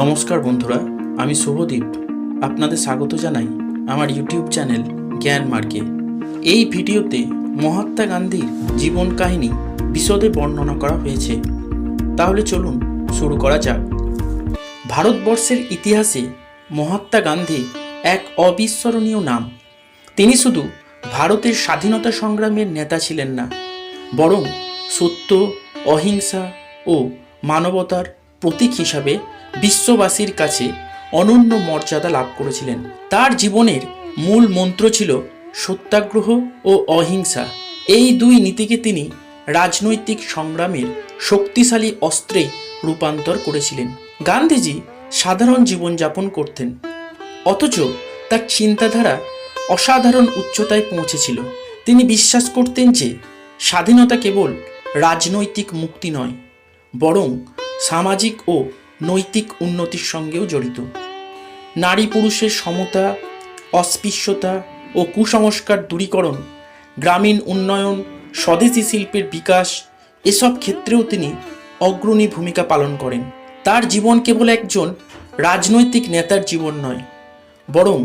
নমস্কার বন্ধুরা, আমি শুভদীপ। আপনাদের স্বাগত জানাই আমার ইউটিউব চ্যানেল জ্ঞান মার্গে। এই ভিডিওতে মহাত্মা গান্ধীর জীবন কাহিনী বিশদে বর্ণনা করা হয়েছে। তাহলে চলুন শুরু করা যাক। ভারতবর্ষের ইতিহাসে মহাত্মা গান্ধী এক অবিস্মরণীয় নাম। তিনি শুধু ভারতের স্বাধীনতা সংগ্রামের নেতা ছিলেন না, বরং সত্য, অহিংসা ও মানবতার প্রতীক হিসাবে বিশ্ববাসীর কাছে অনন্য মর্যাদা লাভ করেছিলেন। তার জীবনের মূল মন্ত্র ছিল সত্যাগ্রহ ও অহিংসা। এই দুই নীতিকে তিনি রাজনৈতিক সংগ্রামের শক্তিশালী অস্ত্রে রূপান্তর করেছিলেন। গান্ধীজি সাধারণ জীবনযাপন করতেন, অথচ তার চিন্তাধারা অসাধারণ উচ্চতায় পৌঁছেছিল। তিনি বিশ্বাস করতেন যে স্বাধীনতা কেবল রাজনৈতিক মুক্তি নয়, বরং সামাজিক ও নৈতিক উন্নতির সঙ্গেও জড়িত। নারী পুরুষের সমতা, অস্পৃশ্যতা ও কুসংস্কার দূরীকরণ, গ্রামীণ উন্নয়ন, স্বদেশী শিল্পের বিকাশ, এসব ক্ষেত্রেও তিনি অগ্রণী ভূমিকা পালন করেন। তার জীবন কেবল একজন রাজনৈতিক নেতার জীবন নয়, বরং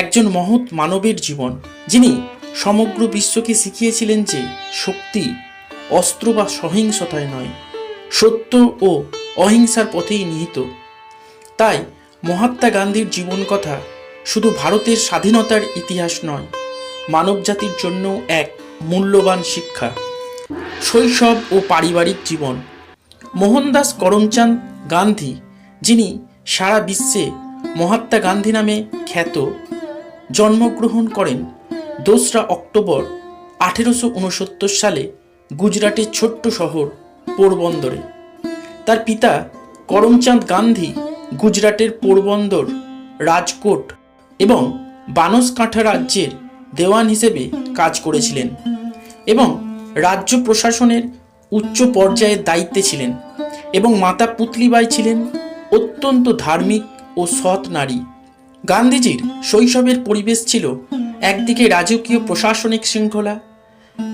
একজন মহৎ মানবের জীবন। যিনি সমগ্র বিশ্বকে শিখিয়েছিলেন যে শক্তি অস্ত্র বা সহিংসতায় নয়, সত্য ও অহিংসার পথেই নিহিত। তাই মহাত্মা গান্ধীর জীবন কথা শুধু ভারতের স্বাধীনতার ইতিহাস নয় মানবজাতির জন্য এক মূল্যবান শিক্ষা। শৈশব ও পারিবারিক জীবন। মোহনদাস করমচাঁদ গান্ধী, যিনি সারা বিশ্বে মহাত্মা গান্ধী নামে খ্যাত, জন্মগ্রহণ করেন দোসরা অক্টোবর আঠেরোশো উনসত্তর সালে গুজরাটের ছোট্ট শহর পোরবন্দরে। তার পিতা করমচাঁদ গান্ধী গুজরাটের পোরবন্দর, রাজকোট এবং বানসকাঁঠা রাজ্যের দেওয়ান হিসেবে কাজ করেছিলেন এবং রাজ্য প্রশাসনের উচ্চ পর্যায়ের দায়িত্বে ছিলেন এবং মাতা পুতলিবাই ছিলেন অত্যন্ত ধার্মিক ও সৎ নারী। গান্ধীজির শৈশবের পরিবেশ ছিল একদিকে রাজকীয় প্রশাসনিক শৃঙ্খলা,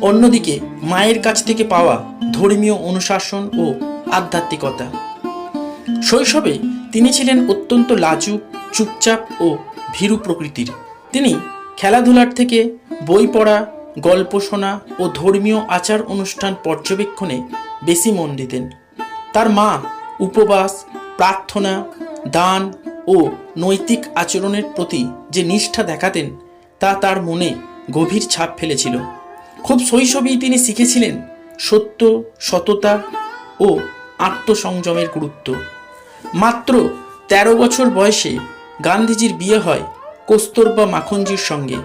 অন্যদিকে মায়ের কাছ থেকে পাওয়া ধর্মীয় অনুশাসন ও আধ্যাত্মিকতা। শৈশবে তিনি ছিলেন অত্যন্ত লাজুক, চুপচাপ ও ভীরু প্রকৃতির। তিনি খেলাধুলার থেকে বই পড়া, গল্প শোনা ও ধর্মীয় আচার অনুষ্ঠান পর্যবেক্ষণে বেশি মন দিতেন। তার মা উপবাস, প্রার্থনা, দান ও নৈতিক আচরণের প্রতি যে নিষ্ঠা দেখাতেন, তা তার মনে গভীর ছাপ ফেলেছিল। খুব শৈশবেই তিনি শিখেছিলেন সত্য, সততা ও আত্মসংযমের গুরুত্ব। মাত্র ১৩ বছর বয়সে গান্ধীজির বিয়ে হয় কস্তুরবা মাখনজির সঙ্গে।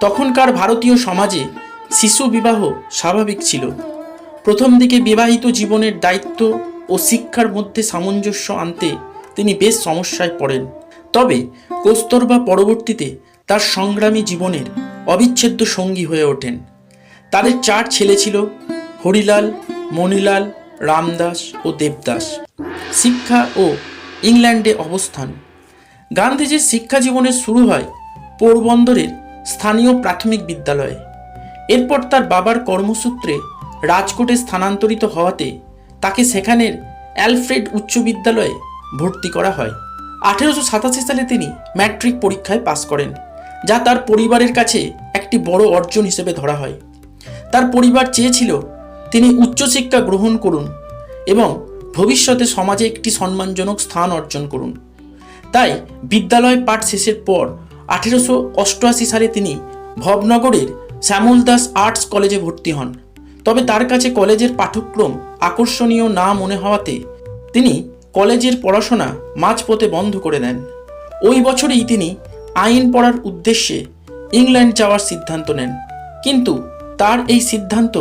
তখনকার ভারতীয় সমাজে শিশু বিবাহ স্বাভাবিক ছিল। প্রথম দিকে বিবাহিত জীবনের দায়িত্ব ও শিক্ষার মধ্যে সামঞ্জস্য আনতে তিনি বেশ সমস্যায় পড়েন। তবে কস্তুরবা পরবর্তীতে তার সংগ্রামী জীবনের অবিচ্ছেদ্য সঙ্গী হয়ে ওঠেন। তাদের চার ছেলে ছিল হরিলাল, মণিলাল রামদাস ও দেবদাস। শিক্ষা ও ইংল্যান্ডে অবস্থান। গান্ধীজির শিক্ষা জীবনের শুরু হয় পোরবন্দরের স্থানীয় প্রাথমিক বিদ্যালয়ে। এরপর তার বাবার কর্মসূত্রে রাজকোটে স্থানান্তরিত হওয়াতে তাকে সেখানের অ্যালফ্রেড উচ্চ বিদ্যালয়ে ভর্তি করা হয়। আঠেরোশো সাতাশি সালে তিনি ম্যাট্রিক পরীক্ষায় পাশ করেন, যা তার পরিবারের কাছে একটি বড় অর্জন হিসেবে ধরা হয়। তার পরিবার চেয়েছিল তিনি উচ্চশিক্ষা গ্রহণ করুন এবং ভবিষ্যতে সমাজে একটি সম্মানজনক স্থান অর্জন করুন। তাই বিদ্যালয় পাঠ শেষের পর আঠেরোশো অষ্টআশি সালে তিনি ভবনগরের শ্যামল দাস আর্টস কলেজে ভর্তি হন। তবে তার কাছে কলেজের পাঠ্যক্রম আকর্ষণীয় না মনে হওয়াতে তিনি কলেজের পড়াশোনা মাঝপথে বন্ধ করে দেন। ওই বছরেই তিনি আইন পড়ার উদ্দেশ্যে ইংল্যান্ড যাওয়ার সিদ্ধান্ত নেন। কিন্তু তার এই সিদ্ধান্ত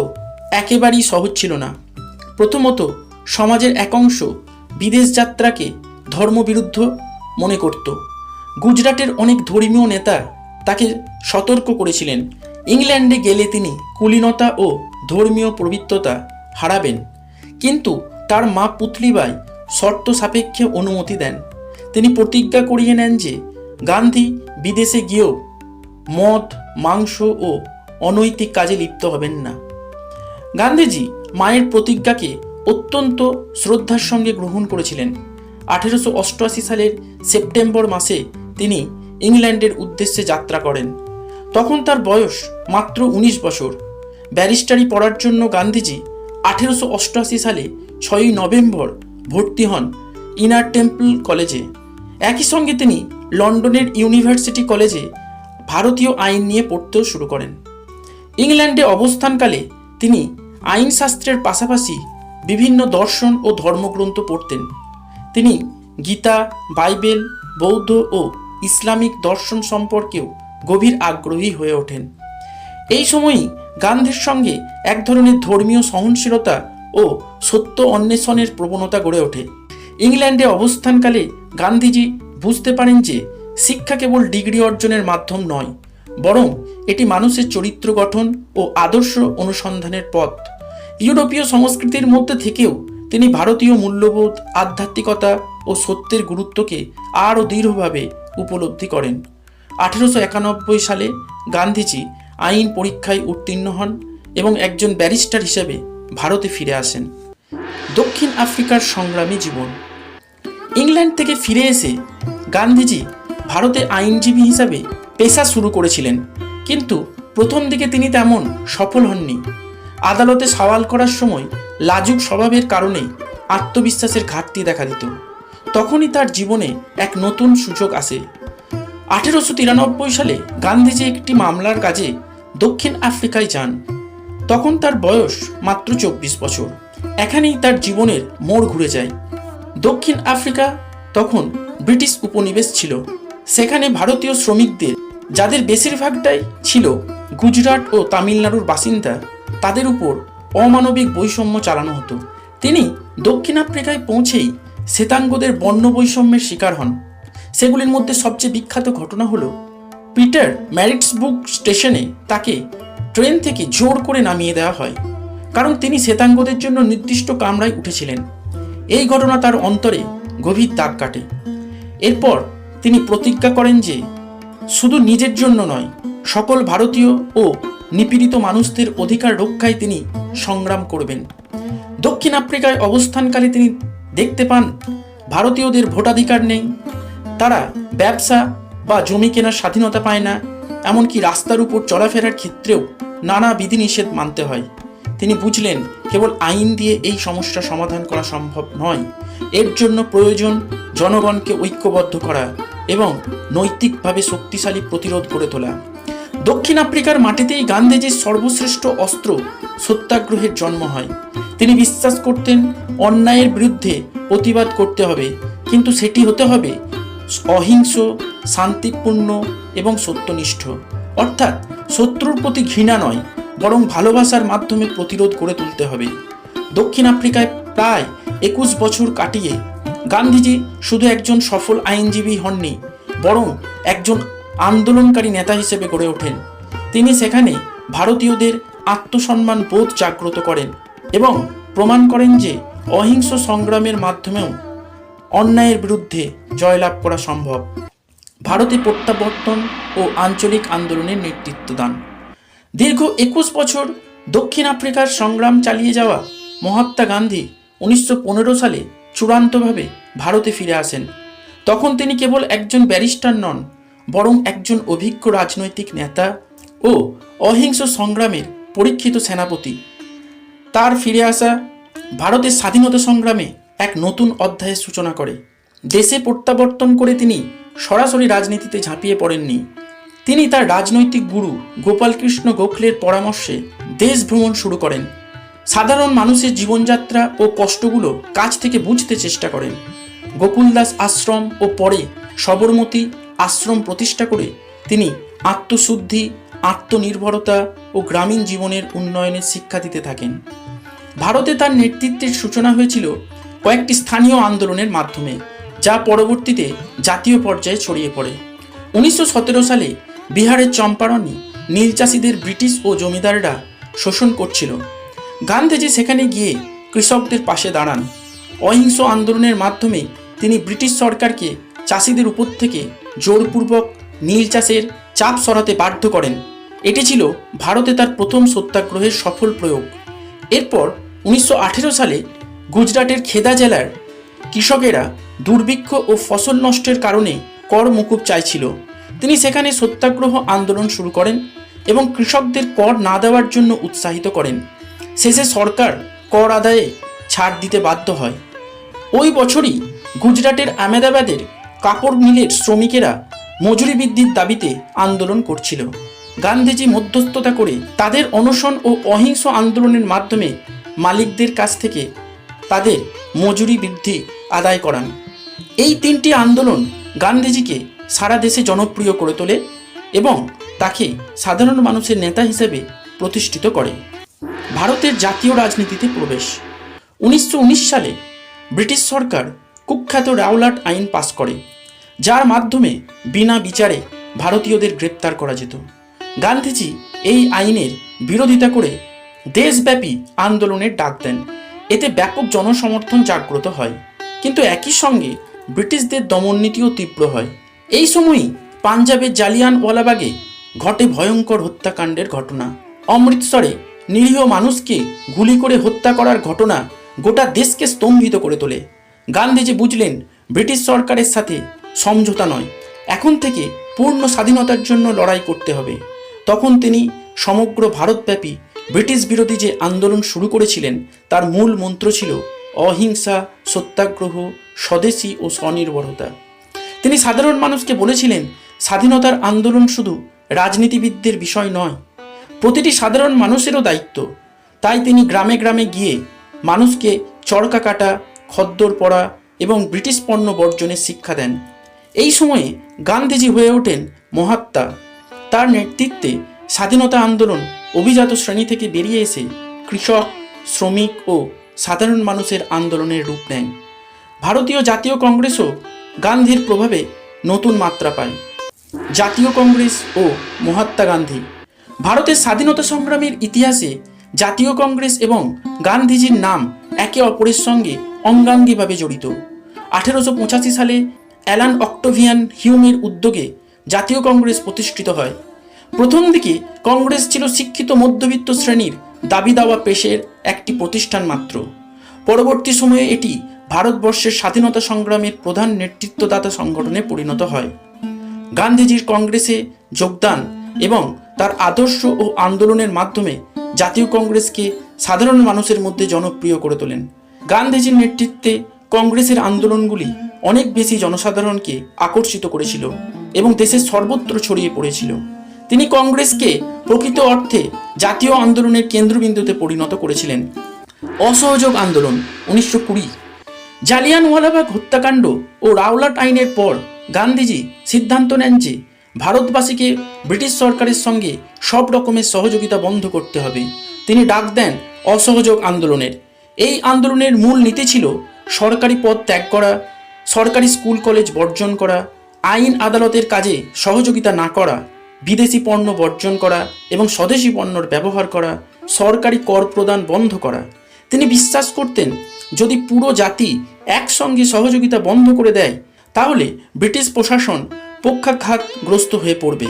একেবারেই সহজ ছিল না। প্রথমত, সমাজের এক অংশ বিদেশ যাত্রাকে ধর্মবিরুদ্ধ মনে করত। গুজরাটের অনেক ধর্মীয় নেতা তাকে সতর্ক করেছিলেন। ইংল্যান্ডে গেলে তিনি কুলীনতা ও ধর্মীয় পবিত্রতা হারাবেন, কিন্তু তার মা পুতলিবাই শর্ত সাপেক্ষে অনুমতি দেন। তিনি প্রতিজ্ঞা করিয়ে নেন যে, গান্ধী বিদেশে গিয়েও মদ, মাংস ও অনৈতিক কাজে লিপ্ত হবেন না। গান্ধীজি মায়ের প্রতিজ্ঞাকে অত্যন্ত শ্রদ্ধার সঙ্গে গ্রহণ করেছিলেন। আঠেরোশো অষ্টআশি সালের সেপ্টেম্বর মাসে তিনি ইংল্যান্ডের উদ্দেশ্যে যাত্রা করেন। তখন তার বয়স মাত্র উনিশ বছর। ব্যারিস্টারি পড়ার জন্য গান্ধীজি আঠেরোশো অষ্টআশি সালে ছয়ই নভেম্বর ভর্তি হন ইনার টেম্পল কলেজে। একই সঙ্গে তিনি লন্ডনের ইউনিভার্সিটি কলেজে ভারতীয় আইন নিয়ে পড়তেও শুরু করেন। ইংল্যান্ডে অবস্থানকালে তিনি আইনশাস্ত্রের পাশাপাশি বিভিন্ন দর্শন ও ধর্মগ্রন্থ পড়তেন। তিনি গীতা, বাইবেল, বৌদ্ধ ও ইসলামিক দর্শন সম্পর্কেও গভীর আগ্রহী হয়ে ওঠেন। এই সময়ই গান্ধীর সঙ্গে এক ধরনের ধর্মীয় সহনশীলতা ও সত্য অন্বেষণের প্রবণতা গড়ে ওঠে। ইংল্যান্ডে অবস্থানকালে গান্ধীজি বুঝতে পারেন যে শিক্ষা কেবল ডিগ্রি অর্জনের মাধ্যম নয়, বরং এটি মানুষের চরিত্র গঠন ও আদর্শ অনুসন্ধানের পথ। ইউরোপীয় সংস্কৃতির মধ্যে থেকেও তিনি ভারতীয় মূল্যবোধ, আধ্যাত্মিকতা ও সত্যের গুরুত্বকে আরও দৃঢ়ভাবে উপলব্ধি করেন। আঠেরোশো একানব্বই সালে গান্ধীজি আইন পরীক্ষায় উত্তীর্ণ হন এবং একজন ব্যারিস্টার হিসেবে ভারতে ফিরে আসেন। দক্ষিণ আফ্রিকার সংগ্রামী জীবন। ইংল্যান্ড থেকে ফিরে এসে গান্ধীজি ভারতে আইনজীবী হিসাবে পেশা শুরু করেছিলেন। কিন্তু প্রথম দিকে তিনি তেমন সফল হননি। আদালতে সওয়াল করার সময় লাজুক স্বভাবের কারণে আত্মবিশ্বাসের ঘাটতি দেখা দিত। তখনই তার জীবনে এক নতুন সুযোগ আসে। আঠেরোশো তিরানব্বই সালে গান্ধীজি একটি মামলার কাজে দক্ষিণ আফ্রিকায় যান। তখন তার বয়স মাত্র চব্বিশ বছর। এখানেই তার জীবনের মোড় ঘুরে যায়। দক্ষিণ আফ্রিকা তখন ব্রিটিশ উপনিবেশ ছিল। সেখানে ভারতীয় শ্রমিকদের যাদের বেশিরভাগটাই ছিল গুজরাট ও তামিলনাড়ুর বাসিন্দা, তাদের উপর অমানবিক বৈষম্য চালানো হতো। তিনি দক্ষিণ আফ্রিকায় পৌঁছেই শ্বেতাঙ্গদের বর্ণ বৈষম্যের শিকার হন। সেগুলির মধ্যে সবচেয়ে বিখ্যাত ঘটনা হলো পিটার ম্যারিটসবুক স্টেশনে তাকে ট্রেন থেকে জোর করে নামিয়ে দেওয়া হয়, কারণ তিনি শ্বেতাঙ্গদের জন্য নির্দিষ্ট কামরায় উঠেছিলেন। এই ঘটনা তার অন্তরে গভীর দাগ কাটে। এরপর তিনি প্রতিজ্ঞা করেন যে শুধু নিজের জন্য নয়, সকল ভারতীয় ও নিপীড়িত মানুষদের অধিকার রক্ষায় তিনি সংগ্রাম করবেন। দক্ষিণ আফ্রিকায় অবস্থানকালে তিনি দেখতে পান, ভারতীয়দের ভোটাধিকার নেই, তারা ব্যবসা বা জমি কেনার স্বাধীনতা পায় না, এমনকি রাস্তার উপর চলাফেরার ক্ষেত্রেও নানা বিধিনিষেধ মানতে হয়। তিনি বুঝলেন, কেবল আইন দিয়ে এই সমস্যা সমাধান করা সম্ভব নয়, এর জন্য প্রয়োজন জনগণকে ঐক্যবদ্ধ করা। এবং নৈতিকভাবে শক্তিশালী প্রতিরোধ গড়ে তোলা। দক্ষিণ আফ্রিকার মাটিতেই গান্ধীজির সর্বশ্রেষ্ঠ অস্ত্র সত্যাগ্রহের জন্ম হয়। তিনি বিশ্বাস করতেন অন্যায়ের বিরুদ্ধে প্রতিবাদ করতে হবে, কিন্তু সেটি হতে হবে অহিংস, শান্তিপূর্ণ এবং সত্যনিষ্ঠ। অর্থাৎ শত্রুর প্রতি ঘৃণা নয়, বরং ভালোবাসার মাধ্যমে প্রতিরোধ করে তুলতে হবে। দক্ষিণ আফ্রিকায় প্রায় একুশ বছর কাটিয়ে গান্ধীজি শুধু একজন সফল আইনজীবী হননি, বরং একজন আন্দোলনকারী নেতা হিসেবে গড়ে ওঠেন। তিনি সেখানে ভারতীয়দের আত্মসম্মান বোধ জাগ্রত করেন এবং প্রমাণ করেন যে অহিংস সংগ্রামের মাধ্যমেও অন্যায়ের বিরুদ্ধে জয়লাভ করা সম্ভব। ভারতে প্রত্যাবর্তন ও আঞ্চলিক আন্দোলনের নেতৃত্ব দান। দীর্ঘ একুশ বছর দক্ষিণ আফ্রিকার সংগ্রাম চালিয়ে যাওয়া মহাত্মা গান্ধী উনিশশো পনেরো সালে চূড়ান্তভাবে ভারতে ফিরে আসেন। তখন তিনি কেবল একজন ব্যারিস্টার নন, বরং একজন অভিজ্ঞ রাজনৈতিক নেতা ও অহিংস সংগ্রামের পরীক্ষিত সেনাপতি। তার ফিরে আসা ভারতের স্বাধীনতা সংগ্রামে এক নতুন অধ্যায়ের সূচনা করে। দেশে প্রত্যাবর্তন করে তিনি সরাসরি রাজনীতিতে ঝাঁপিয়ে পড়েননি। তিনি তার রাজনৈতিক গুরু গোপালকৃষ্ণ গোখলের পরামর্শে দেশ ভ্রমণ শুরু করেন। সাধারণ মানুষের জীবনযাত্রা ও কষ্টগুলো কাছ থেকে বুঝতে চেষ্টা করেন। গোকুলদাস আশ্রম ও পরে সবরমতী আশ্রম প্রতিষ্ঠা করে তিনি আত্মশুদ্ধি, আত্মনির্ভরতা ও গ্রামীণ জীবনের উন্নয়নের শিক্ষা দিতে থাকেন। ভারতে তার নেতৃত্বের সূচনা হয়েছিল কয়েকটি স্থানীয় আন্দোলনের মাধ্যমে, যা পরবর্তীতে জাতীয় পর্যায়ে ছড়িয়ে পড়ে। উনিশশো সতেরো সালে বিহারের চম্পারণে নীল চাষিদের ব্রিটিশ ও জমিদাররা শোষণ করছিল। গান্ধীজি সেখানে গিয়ে কৃষকদের পাশে দাঁড়ান। অহিংস আন্দোলনের মাধ্যমে তিনি ব্রিটিশ সরকারকে চাষিদের উপর থেকে জোরপূর্বক নীল চাষের চাপ সরাতে বাধ্য করেন। এটি ছিল ভারতে তার প্রথম সত্যাগ্রহের সফল প্রয়োগ। এরপর উনিশশো আঠেরো সালে গুজরাটের খেদা জেলার কৃষকেরা দুর্ভিক্ষ ও ফসল নষ্টের কারণে কর মুকুব চাইছিল। তিনি সেখানে সত্যাগ্রহ আন্দোলন শুরু করেন এবং কৃষকদের কর না দেওয়ার জন্য উৎসাহিত করেন। শেষে সরকার কর আদায়ে ছাড় দিতে বাধ্য হয়। ওই বছরই গুজরাটের আহমেদাবাদের কাপড় মিলের শ্রমিকেরা মজুরি বৃদ্ধির দাবিতে আন্দোলন করছিল। গান্ধীজি মধ্যস্থতা করে তাদের অনশন ও অহিংস আন্দোলনের মাধ্যমে মালিকদের কাছ থেকে তাদের মজুরি বৃদ্ধি আদায় করান। এই তিনটি আন্দোলন গান্ধীজিকে সারা দেশে জনপ্রিয় করে তোলে এবং তাকে সাধারণ মানুষের নেতা হিসেবে প্রতিষ্ঠিত করে। ভারতের জাতীয় রাজনীতিতে প্রবেশ। উনিশশো উনিশ সালে ব্রিটিশ সরকার কুখ্যাত রাওলাট আইন পাস করে, যার মাধ্যমে বিনা বিচারে ভারতীয়দের গ্রেপ্তার করা যেত। গান্ধীজি এই আইনের বিরোধিতা করে দেশব্যাপী আন্দোলনের ডাক দেন। এতে ব্যাপক জনসমর্থন জাগ্রত হয়। কিন্তু একই সঙ্গে ব্রিটিশদের দমননীতিও তীব্র হয়। এই সময়ই পাঞ্জাবের জালিয়ানওয়ালাবাগে ঘটে ভয়ঙ্কর হত্যাকাণ্ডের ঘটনা। অমৃতসরে নিরীহ মানুষকে গুলি করে হত্যা করার ঘটনা গোটা দেশকে স্তম্ভিত করে তোলে। গান্ধীজি বুঝলেন, ব্রিটিশ সরকারের সাথে সমঝোতা নয়। এখন থেকে পূর্ণ স্বাধীনতার জন্য লড়াই করতে হবে। তখন তিনি সমগ্র ভারতব্যাপী ব্রিটিশ বিরোধী যে আন্দোলন শুরু করেছিলেন, তার মূল মন্ত্র ছিল অহিংসা, সত্যাগ্রহ, স্বদেশী ও স্বনির্ভরতা। তিনি সাধারণ মানুষকে বলেছিলেন, স্বাধীনতার আন্দোলন শুধু রাজনীতিবিদদের বিষয় নয় প্রতিটি সাধারণ মানুষেরও দায়িত্ব। তাই তিনি গ্রামে গ্রামে গিয়ে মানুষকে চরকা কাটা, খদ্দর পড়া এবং ব্রিটিশ পণ্য বর্জনের শিক্ষা দেন। এই সময়ে গান্ধীজি হয়ে ওঠেন মহাত্মা। তার নেতৃত্বে স্বাধীনতা আন্দোলন অভিজাত শ্রেণি থেকে বেরিয়ে এসে কৃষক, শ্রমিক ও সাধারণ মানুষের আন্দোলনের রূপ নেয়। ভারতীয় জাতীয় কংগ্রেসও গান্ধীর প্রভাবে নতুন মাত্রা পায়। জাতীয় কংগ্রেস ও মহাত্মা গান্ধী ভারতের স্বাধীনতা সংগ্রামের ইতিহাসে জাতীয় কংগ্রেস এবং গান্ধীজির নাম একে অপরের সঙ্গে অঙ্গাঙ্গিভাবে জড়িত। আঠেরোশো পঁচাশি সালে অ্যালান অক্টোভিয়ান হিউমের উদ্যোগে জাতীয় কংগ্রেস প্রতিষ্ঠিত হয়। প্রথম দিকে কংগ্রেস ছিল শিক্ষিত মধ্যবিত্ত শ্রেণির দাবি দাওয়া পেশের একটি প্রতিষ্ঠান মাত্র। পরবর্তী সময়ে এটি ভারতবর্ষের স্বাধীনতা সংগ্রামের প্রধান নেতৃত্বদাতা সংগঠনে পরিণত হয়। গান্ধীজির কংগ্রেসে যোগদান এবং তার আদর্শ ও আন্দোলনের মাধ্যমে জাতীয় কংগ্রেসকে সাধারণ মানুষের মধ্যে জনপ্রিয় করে তোলেন। গান্ধীজির নেতৃত্বে কংগ্রেসের আন্দোলনগুলি অনেক বেশি জনসাধারণকে আকর্ষিত করেছিল এবং দেশের সর্বত্র ছড়িয়ে পড়েছিল। তিনি কংগ্রেসকে প্রকৃত অর্থে জাতীয় আন্দোলনের কেন্দ্রবিন্দুতে পরিণত করেছিলেন। অসহযোগ আন্দোলন, উনিশশো কুড়ি। জালিয়ানওয়ালাবাগ হত্যাকাণ্ড ও রাওলাট আইনের পর গান্ধীজি সিদ্ধান্ত নেন যে ভারতবাসীকে ব্রিটিশ সরকারের সঙ্গে সব রকমের সহযোগিতা বন্ধ করতে হবে। তিনি ডাক দেন অসহযোগ আন্দোলনের। এই আন্দোলনের মূল নীতি ছিল সরকারি পদ ত্যাগ করা, সরকারি স্কুল কলেজ বর্জন করা, আইন আদালতের কাজে সহযোগিতা না করা, বিদেশি পণ্য বর্জন করা এবং স্বদেশি পণ্যর ব্যবহার করা, সরকারি কর প্রদান বন্ধ করা। তিনি বিশ্বাস করতেন, যদি পুরো জাতি একসঙ্গে সহযোগিতা বন্ধ করে দেয়, তাহলে ব্রিটিশ প্রশাসন পক্ষাঘাতগ্রস্ত হয়ে পড়বে।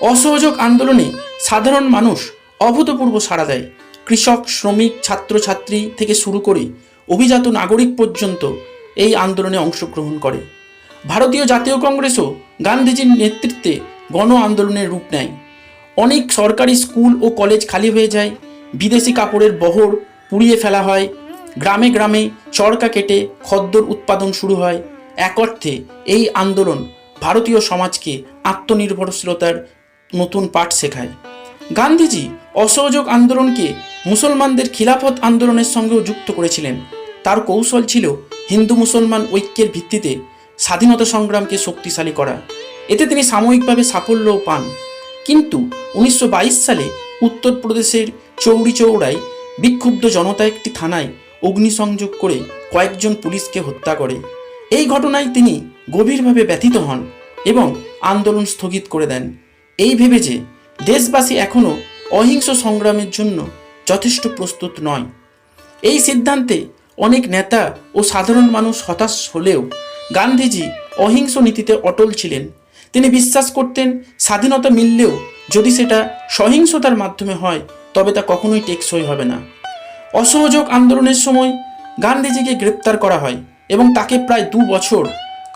অসহযোগ আন্দোলনে সাধারণ মানুষ অভূতপূর্ব সাড়া দেয়। কৃষক, শ্রমিক, ছাত্রছাত্রী থেকে শুরু করে অভিজাত নাগরিক পর্যন্ত এই আন্দোলনে অংশগ্রহণ করে। ভারতীয় জাতীয় কংগ্রেসও গান্ধীজির নেতৃত্বে গণ আন্দোলনের রূপ নেয়। অনেক সরকারি স্কুল ও কলেজ খালি হয়ে যায়, বিদেশি কাপড়ের বহর পুড়িয়ে ফেলা হয়, গ্রামে গ্রামে চরকা কেটে খদ্দর উৎপাদন শুরু হয়। এক অর্থে এই আন্দোলন ভারতীয় সমাজকে আত্মনির্ভরশীলতার নতুন পাঠ শেখায়। গান্ধীজি অসহযোগ আন্দোলনকে মুসলমানদের খিলাফত আন্দোলনের সঙ্গেও যুক্ত করেছিলেন। তার কৌশল ছিল হিন্দু মুসলমান ঐক্যের ভিত্তিতে স্বাধীনতা সংগ্রামকে শক্তিশালী করা। এতে তিনি সাময়িকভাবে সাফল্যও পান। কিন্তু উনিশশো বাইশ সালে উত্তরপ্রদেশের চৌরি চৌড়ায় বিক্ষুব্ধ জনতা একটি থানায় অগ্নিসংযোগ করে কয়েকজন পুলিশকে হত্যা করে। এই ঘটনায় তিনি গভীরভাবে ব্যথিত হন এবং আন্দোলন স্থগিত করে দেন। এই ভেবে যে দেশবাসী এখনও অহিংস সংগ্রামের জন্য যথেষ্ট প্রস্তুত নয়। এই সিদ্ধান্তে অনেক নেতা ও সাধারণ মানুষ হতাশ হলেও গান্ধীজি অহিংস নীতিতে অটল ছিলেন। তিনি বিশ্বাস করতেন স্বাধীনতা মিললেও যদি সেটা সহিংসতার মাধ্যমে হয়, তবে তা কখনোই টেকসই হবে না। অসহযোগ আন্দোলনের সময় গান্ধীজিকে গ্রেপ্তার করা হয় এবং তাকে প্রায় দু বছর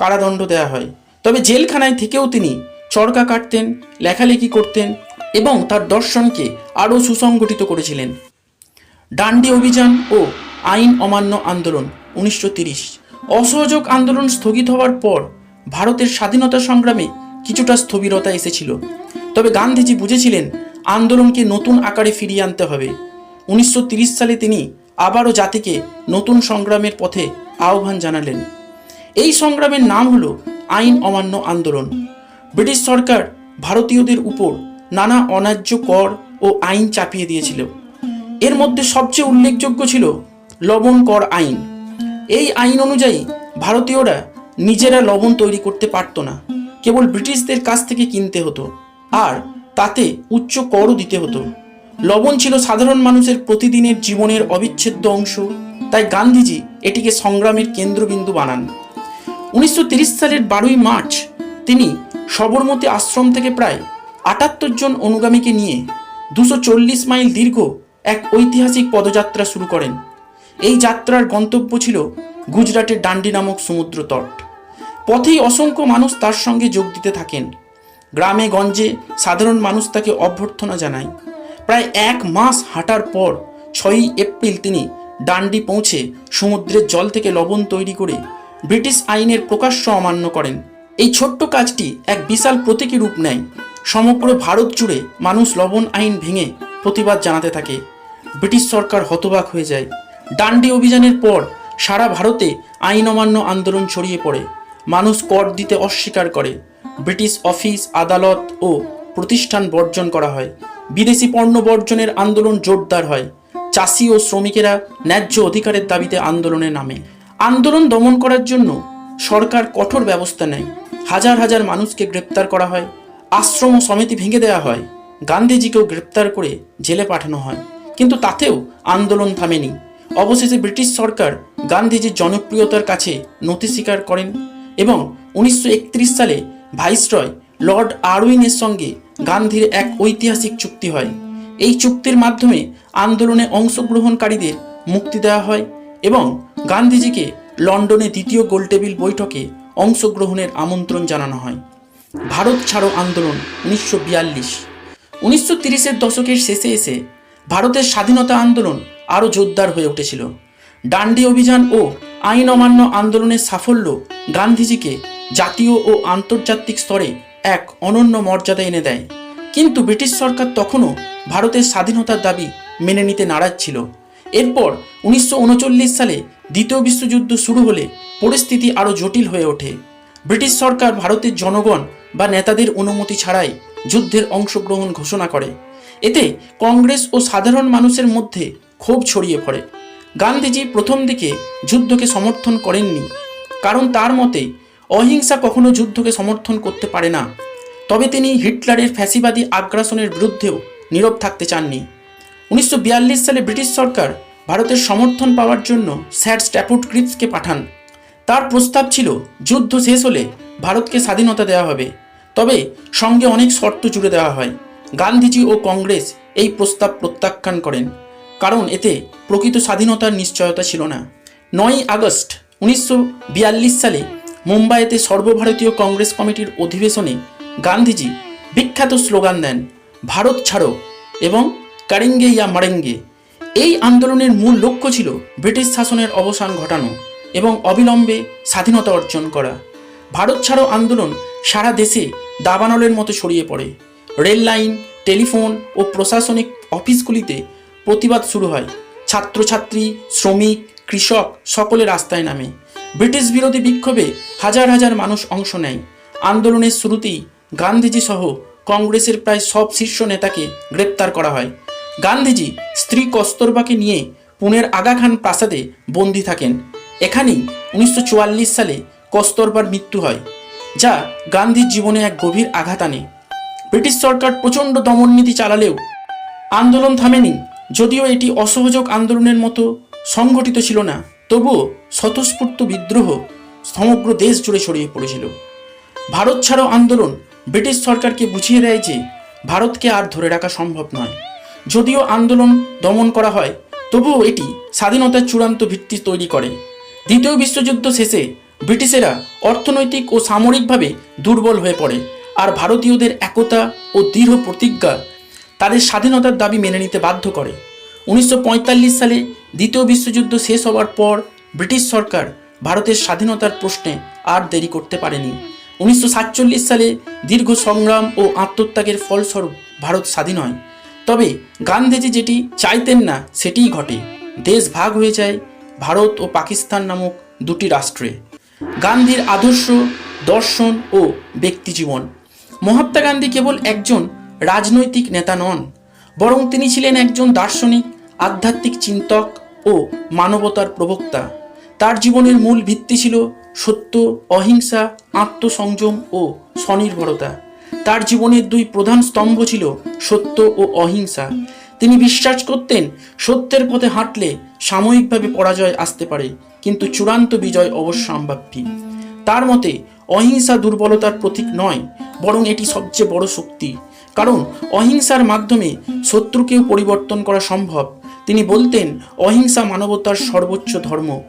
কারাদণ্ড দেওয়া হয়। তবে জেলখানায় থেকেও তিনি চরকা কাটতেন, লেখালেখি করতেন এবং তার দর্শনকে আরও সুসংগঠিত করেছিলেন। ডান্ডি অভিযান ও আইন অমান্য আন্দোলন, উনিশশো অসহযোগ আন্দোলন স্থগিত হওয়ার পর ভারতের স্বাধীনতা সংগ্রামে কিছুটা স্থবিরতা এসেছিল। তবে গান্ধীজি বুঝেছিলেন আন্দোলনকে নতুন আকারে ফিরিয়ে আনতে হবে। উনিশশো সালে তিনি আবারও জাতিকে নতুন সংগ্রামের পথে আহ্বান জানালেন। এই সংগ্রামের নাম হল আইন অমান্য আন্দোলন। ব্রিটিশ সরকার ভারতীয়দের উপর নানা অন্যায্য কর ও আইন চাপিয়ে দিয়েছিল। এর মধ্যে সবচেয়ে উল্লেখযোগ্য ছিল লবণ কর আইন। এই আইন অনুযায়ী ভারতীয়রা নিজেরা লবণ তৈরি করতে পারত না, কেবল ব্রিটিশদের কাছ থেকে কিনতে হতো আর তাতে উচ্চ করও দিতে হতো। লবণ ছিল সাধারণ মানুষের প্রতিদিনের জীবনের অবিচ্ছেদ্য অংশ, তাই গান্ধীজি এটিকে সংগ্রামের কেন্দ্রবিন্দু বানান। উনিশশো সালের বারোই মার্চ তিনি সবরমতী আশ্রম থেকে প্রায় আটাত্তর জন অনুগামীকে নিয়ে দুশো চল্লিশ মাইল দীর্ঘ এক ঐতিহাসিক পদযাত্রা শুরু করেন। এই যাত্রার গন্তব্য ছিল গুজরাটের ডান্ডি নামক সমুদ্র তট। পথেই অসংখ্য মানুষ তার সঙ্গে যোগ দিতে থাকেন। গ্রামে গঞ্জে সাধারণ মানুষ তাকে অভ্যর্থনা জানায়। প্রায় এক মাস হাঁটার পর ছয়ই এপ্রিল তিনি ডান্ডি পৌঁছে সমুদ্রের জল থেকে লবণ তৈরি করে ব্রিটিশ আইনের প্রকাশ্য অমান্য করেন। এই ছোট্ট কাজটি এক বিশাল প্রতীকী রূপ নেয়। সমগ্র ভারত জুড়ে মানুষ লবণ আইন ভেঙে প্রতিবাদ জানাতে থাকে। ব্রিটিশ সরকার হতবাক হয়ে যায়। ডান্ডি অভিযানের পর সারা ভারতে আইন অমান্য আন্দোলন ছড়িয়ে পড়ে। মানুষ কর দিতে অস্বীকার করে। ব্রিটিশ অফিস, আদালত ও প্রতিষ্ঠান বর্জন করা হয়। বিদেশি পণ্য বর্জনের আন্দোলন জোরদার হয়। চাষি ও শ্রমিকেরা ন্যায্য অধিকারের দাবিতে আন্দোলনে নামে। আন্দোলন দমন করার জন্য সরকার কঠোর ব্যবস্থা নেয়। হাজার হাজার মানুষকে গ্রেপ্তার করা হয়, আশ্রম ও সমিতি ভেঙে দেওয়া হয়, গান্ধীজিকেও গ্রেপ্তার করে জেলে পাঠানো হয়। কিন্তু তাতেও আন্দোলন থামেনি। অবশেষে ব্রিটিশ সরকার গান্ধীজির জনপ্রিয়তার কাছে নথি স্বীকার করেন এবং উনিশশো একত্রিশ সালে ভাইসরয় লর্ড আরউইনের সঙ্গে গান্ধীর এক ঐতিহাসিক চুক্তি হয়। এই চুক্তির মাধ্যমে আন্দোলনে অংশগ্রহণকারীদের মুক্তি দেওয়া হয় এবং গান্ধীজিকে লন্ডনে দ্বিতীয় গোলটেবিল বৈঠকে অংশগ্রহণের আমন্ত্রণ জানানো হয়। ভারত ছাড়ো আন্দোলন উনিশশো বিয়াল্লিশ। উনিশশো তিরিশের দশকের শেষে এসে ভারতের স্বাধীনতা আন্দোলন আরও জোরদার হয়ে উঠেছিল। ডান্ডি অভিযান ও আইন অমান্য আন্দোলনের সাফল্য গান্ধীজিকে জাতীয় ও আন্তর্জাতিক স্তরে এক অনন্য মর্যাদা এনে দেয়। কিন্তু ব্রিটিশ সরকার তখনও ভারতের স্বাধীনতার দাবি মেনে নিতে নারাজ ছিল। এরপর উনিশশো উনচল্লিশ সালে দ্বিতীয় বিশ্বযুদ্ধ শুরু হলে পরিস্থিতি আরও জটিল হয়ে ওঠে। ব্রিটিশ সরকার ভারতের জনগণ বা নেতাদের অনুমতি ছাড়াই যুদ্ধের অংশগ্রহণ ঘোষণা করে। এতে কংগ্রেস ও সাধারণ মানুষের মধ্যে ক্ষোভ ছড়িয়ে পড়ে। গান্ধীজি প্রথম দিকে যুদ্ধকে সমর্থন করেননি, কারণ তার মতে অহিংসা কখনো যুদ্ধকে সমর্থন করতে পারে না। তবে তিনি হিটলারের ফ্যাসিবাদী আগ্রাসনের বিরুদ্ধেও নীরব থাকতে চাননি। উনিশশো বিয়াল্লিশ সালে ব্রিটিশ সরকার ভারতের সমর্থন পাওয়ার জন্য স্যার স্ট্যাপুট ক্রিপসকে পাঠান। তার প্রস্তাব ছিল, যুদ্ধ শেষ হলে ভারতকে স্বাধীনতা দেওয়া হবে। তবে সঙ্গে অনেক শর্ত জুড়ে দেওয়া হয়। গান্ধীজি ও কংগ্রেস এই প্রস্তাব প্রত্যাখ্যান করেন, কারণ এতে প্রকৃত স্বাধীনতার নিশ্চয়তা ছিল না। নয়ই আগস্ট উনিশশো বিয়াল্লিশ সালে মুম্বাইতে সর্বভারতীয় কংগ্রেস কমিটির অধিবেশনে গান্ধীজি বিখ্যাত স্লোগান দেন, ভারত ছাড়ো এবং কারেঙ্গে ইয়া মারেঙ্গে। এই আন্দোলনের মূল লক্ষ্য ছিল ব্রিটিশ শাসনের অবসান ঘটানো এবং অবিলম্বে স্বাধীনতা অর্জন করা। ভারত ছাড়ো আন্দোলন সারা দেশে দাবানলের মতো ছড়িয়ে পড়ে। রেল লাইন, টেলিফোন ও প্রশাসনিক অফিসগুলিতে প্রতিবাদ শুরু হয়। ছাত্রছাত্রী, শ্রমিক, কৃষক সকলে রাস্তায় নামে। ব্রিটিশ বিরোধী বিক্ষোভে হাজার হাজার মানুষ অংশ নেয়। আন্দোলনের শুরুতেই গান্ধীজি সহ কংগ্রেসের প্রায় সব শীর্ষ নেতাকে গ্রেপ্তার করা হয়। গান্ধীজি স্ত্রী কস্তরবাকে নিয়ে পুনের আগা খান প্রাসাদে বন্দী থাকেন। এখানেই উনিশশো চুয়াল্লিশ সালে কস্তরবার মৃত্যু হয়, যা গান্ধীর জীবনে এক গভীর আঘাত আনে। ব্রিটিশ সরকার প্রচণ্ড দমননীতি চালালেও আন্দোলন থামেনি, যদিও এটি অসহযোগ আন্দোলনের মতো সংগঠিত ছিল না, তবুও স্বতঃস্ফূর্ত বিদ্রোহ সমগ্র দেশ জুড়ে ছড়িয়ে পড়েছিল। ভারত ছাড়ো আন্দোলন ব্রিটিশ সরকারকে বুঝিয়ে দেয় যে, ভারতকে আর ধরে রাখা সম্ভব নয়। যদিও আন্দোলন দমন করা হয়, তবুও এটি স্বাধীনতার চূড়ান্ত ভিত্তি তৈরি করে। দ্বিতীয় বিশ্বযুদ্ধ শেষে ব্রিটিশেরা অর্থনৈতিক ও সামরিকভাবে দুর্বল হয়ে পড়ে, আর ভারতীয়দের একতা ও দৃঢ় প্রতিজ্ঞা তাদের স্বাধীনতার দাবি মেনে নিতে বাধ্য করে। উনিশশো পঁয়তাল্লিশ সালে দ্বিতীয় বিশ্বযুদ্ধ শেষ হওয়ার পর ব্রিটিশ সরকার ভারতের স্বাধীনতার প্রশ্নে আর দেরি করতে পারেনি। উনিশশো সাতচল্লিশ সালে দীর্ঘ সংগ্রাম ও আত্মত্যাগের ফলস্বরূপ ভারত স্বাধীন হয়। তবে গান্ধীজি যেটি চাইতেন না, সেটিই ঘটে। দেশ ভাগ হয়ে যায় ভারত ও পাকিস্তান নামক দুটি রাষ্ট্রে। গান্ধীর আদর্শ, দর্শন ও ব্যক্তিজীবন মহাত্মা গান্ধী কেবল একজন রাজনৈতিক নেতা নন, বরং তিনি ছিলেন একজন দার্শনিক, আধ্যাত্মিক চিন্তক ও মানবতার প্রবক্তা। তার জীবনের মূল ভিত্তি ছিল সত্য, অহিংসা, আত্মসংযম ও স্বনির্ভরতা। তার জীবনের দুই প্রধান স্তম্ভ ছিল সত্য ও অহিংসা। তিনি বিশ্বাস করতেন সত্যের পথে হাঁটলে সাময়িকভাবে পরাজয় আসতে পারে, কিন্তু চূড়ান্ত বিজয় অবশ্যম্ভাবী। তার মতে, অহিংসা দুর্বলতার প্রতীক নয়, বরং এটি সবচেয়ে বড় শক্তি। কারণ অহিংসার মাধ্যমে শত্রুকেও পরিবর্তন করা সম্ভব। তিনি বলতেন, অহিংসা মানবতার সর্বোচ্চ ধর্ম।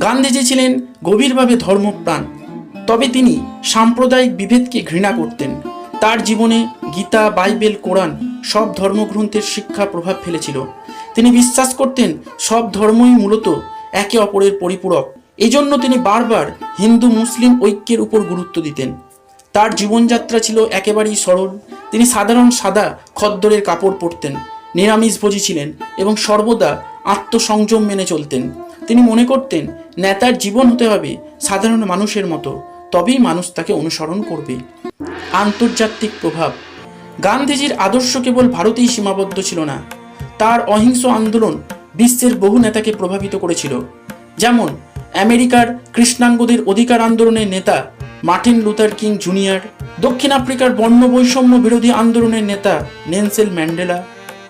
গান্ধীজি ছিলেন গভীরভাবে ধর্মপ্রাণ। তবে তিনি সাম্প্রদায়িক বিভেদকে ঘৃণা করতেন। তার জীবনে গীতা, বাইবেল, কোরআন সব ধর্মগ্রন্থের শিক্ষা প্রভাব ফেলেছিল। তিনি বিশ্বাস করতেন সব ধর্মই মূলত একে অপরের পরিপূরক। এজন্য তিনি বারবার হিন্দু, মুসলিম ঐক্যের উপর গুরুত্ব দিতেন। তার জীবনযাত্রা ছিল একেবারেই সরল। তিনি সাধারণ সাদা খদ্দরের কাপড় পরতেন নিরামিষভোজী ছিলেন এবং সর্বদা আত্মসংযম মেনে চলতেন। তিনি মনে করতেন, নেতার জীবন হতে হবে সাধারণ মানুষের মতো, তবেই মানুষ তাকে অনুসরণ করবে। আন্তর্জাতিক প্রভাব। গান্ধীজির আদর্শ কেবল ভারতেই সীমাবদ্ধ ছিল না, তার অহিংস আন্দোলন বিশ্বের বহু নেতাকে প্রভাবিত করেছিল। যেমন আমেরিকার কৃষ্ণাঙ্গদের অধিকার আন্দোলনের নেতা মার্টিন লুথার কিং জুনিয়র, দক্ষিণ আফ্রিকার বর্ণ বৈষম্য বিরোধী আন্দোলনের নেতা নেনসেল ম্যান্ডেলা,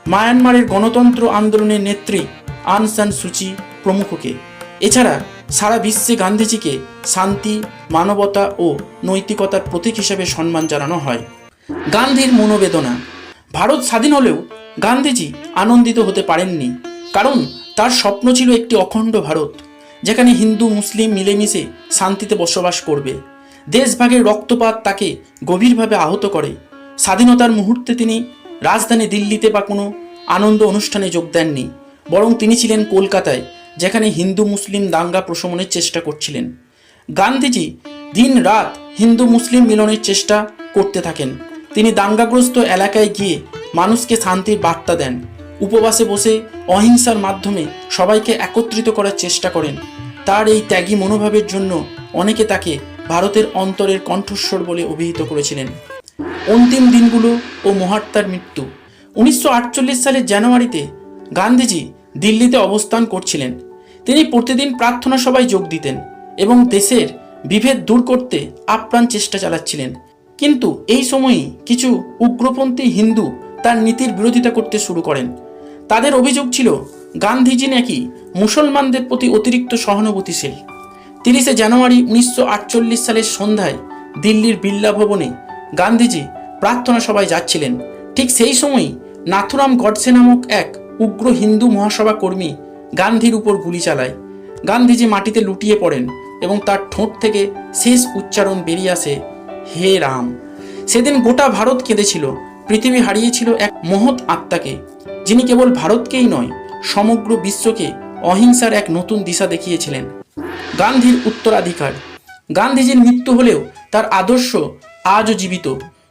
মায়ানমারের গণতন্ত্র আন্দোলনের নেত্রী আনসান সুচি প্রমুখকে। এছাড়া সারা বিশ্বে গান্ধীজিকে শান্তি, মানবতা ও নৈতিকতার প্রতীক হিসেবে সম্মান জানানো হয়। গান্ধীর মনোবেদনা। ভারত স্বাধীন হলেও গান্ধীজি আনন্দিত হতে পারেননি, কারণ তার স্বপ্ন ছিল একটি অখণ্ড ভারত, যেখানে হিন্দু, মুসলিম মিলেমিশে শান্তিতে বসবাস করবে। দেশভাগের রক্তপাত তাকে গভীরভাবে আহত করে। স্বাধীনতার মুহূর্তে তিনি রাজধানী দিল্লিতে বা কোনো আনন্দ অনুষ্ঠানে যোগ দেননি, বরং তিনি ছিলেন কলকাতায় যেখানে হিন্দু মুসলিম দাঙ্গা প্রশমনের চেষ্টা করছিলেন। গান্ধীজি দিন রাত হিন্দু মুসলিম মিলনের চেষ্টা করতে থাকেন। তিনি দাঙ্গাগ্রস্ত এলাকায় গিয়ে মানুষকে শান্তির বার্তা দেন। উপবাসে বসে অহিংসার মাধ্যমে সবাইকে একত্রিত করার চেষ্টা করেন। তার এই ত্যাগী মনোভাবের জন্য অনেকে তাকে ভারতের অন্তরের কণ্ঠস্বর বলে অভিহিত করেছিলেন। অন্তিম দিনগুলো ও মহাত্মার মৃত্যু। উনিশশো আটচল্লিশ সালের জানুয়ারিতে গান্ধীজি দিল্লিতে অবস্থান করছিলেন। তিনি প্রতিদিন প্রার্থনা সভায় যোগ দিতেন এবং দেশের বিভেদ দূর করতে আপ্রাণ চেষ্টা চালাচ্ছিলেন। কিন্তু এই সময়ই কিছু উগ্রপন্থী হিন্দু তার নীতির বিরোধিতা করতে শুরু করেন। তাদের অভিযোগ ছিল, গান্ধীজি নাকি মুসলমানদের প্রতি অতিরিক্ত সহানুভূতিশীল। তিরিশে জানুয়ারি উনিশশো আটচল্লিশ সালের সন্ধ্যায় দিল্লির বিল্লা ভবনে গান্ধীজি প্রার্থনা সভায় যাচ্ছিলেন। ঠিক সেই সময়ই নাথুরাম গডসে নামক এক উগ্র হিন্দু মহাসভা কর্মী গান্ধীর উপর গুলি চালায়। গান্ধীজি মাটিতে লুটিয়ে পড়েন এবং তার ঠোঁট থেকে শেষ উচ্চারণ বেরিয়ে আসে, হে রাম। সেদিন গোটা ভারত কেঁদেছিল, পৃথিবী হারিয়েছিল এক মহৎ আত্মাকে, যিনি কেবল ভারতকেই নয়, সমগ্র বিশ্বকে অহিংসার এক নতুন দিশা দেখিয়েছিলেন। গান্ধীর উত্তরাধিকার, গান্ধীজির মৃত্যু হলেও তার আদর্শ আজও জীবিত।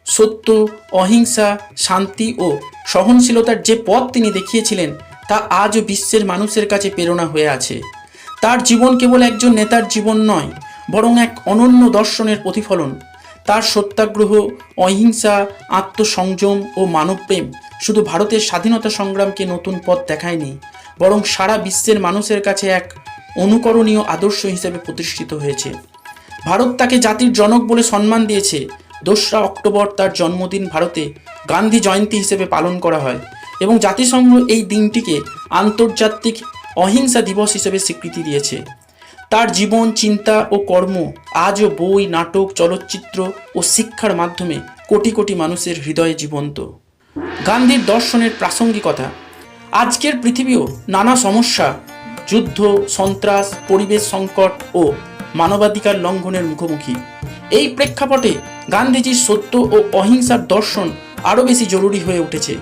সত্য, অহিংসা, শান্তি ও সহনশীলতার যে পথ তিনি দেখিয়েছিলেন তা আজও বিশ্বের মানুষের কাছে প্রেরণা হয়ে আছে। তার জীবন কেবল একজন নেতার জীবন নয়, বরং এক অনন্য দর্শনের প্রতিফলন। তার সত্যাগ্রহ, অহিংসা, আত্মসংযম ও মানবপ্রেম শুধু ভারতের স্বাধীনতা সংগ্রামকে নতুন পথ দেখায়নি, বরং সারা বিশ্বের মানুষের কাছে এক অনুকরণীয় আদর্শ হিসেবে প্রতিষ্ঠিত হয়েছে। ভারত তাকে জাতির জনক বলে সম্মান দিয়েছে। দোসরা অক্টোবর তার জন্মদিন ভারতে গান্ধী জয়ন্তী হিসেবে পালন করা হয়। এবং জাতিসংঘ এই দিনটিকে আন্তর্জাতিক অহিংসা দিবস হিসেবে স্বীকৃতি দিয়েছে। তার জীবন, চিন্তা ও কর্ম আজও বই, নাটক, চলচ্চিত্র ও শিক্ষার মাধ্যমে কোটি কোটি মানুষের হৃদয়ে জীবন্ত। গান্ধীর দর্শনের প্রাসঙ্গিকতা, আজকের পৃথিবীও নানা সমস্যা, যুদ্ধ, সন্ত্রাস, পরিবেশ সংকট ও মানবাধিকার লঙ্ঘনের মুখোমুখি। এই প্রেক্ষাপটে গান্ধীজির সত্য ও অহিংসার দর্শন আরও বেশি জরুরি হয়ে উঠেছে।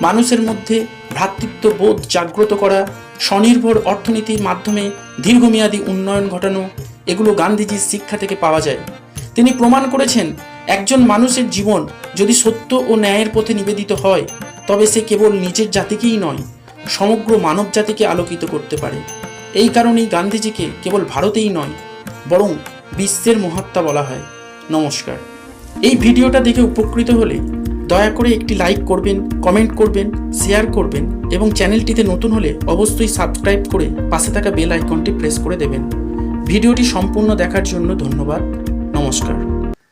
মানুষের মধ্যে ভ্রাতৃত্ববোধ জাগ্রত করা, স্বনির্ভর অর্থনীতির মাধ্যমে দীর্ঘমেয়াদী উন্নয়ন ঘটানো, এগুলো গান্ধীজির শিক্ষা থেকে পাওয়া যায়। তিনি প্রমাণ করেছেন, একজন মানুষের জীবন যদি সত্য ও ন্যায়ের পথে নিবেদিত হয়, তবে সে কেবল নিজের জাতিকেই নয়, সমগ্র মানব জাতিকে আলোকিত করতে পারে। এই কারণেই গান্ধীজিকে কেবল ভারতেই নয়, বরং বিশ্বের মহাত্মা বলা হয়। নমস্কার। এই ভিডিওটা দেখে উপকৃত হলে দয়া করে একটি লাইক করবেন কমেন্ট করবেন শেয়ার করবেন এবং চ্যানেলটিতে নতুন হলে অবশ্যই সাবস্ক্রাইব করে পাশে থাকা বেল আইকনটি প্রেস করে দেবেন। ভিডিওটি সম্পূর্ণ দেখার জন্য ধন্যবাদ। নমস্কার।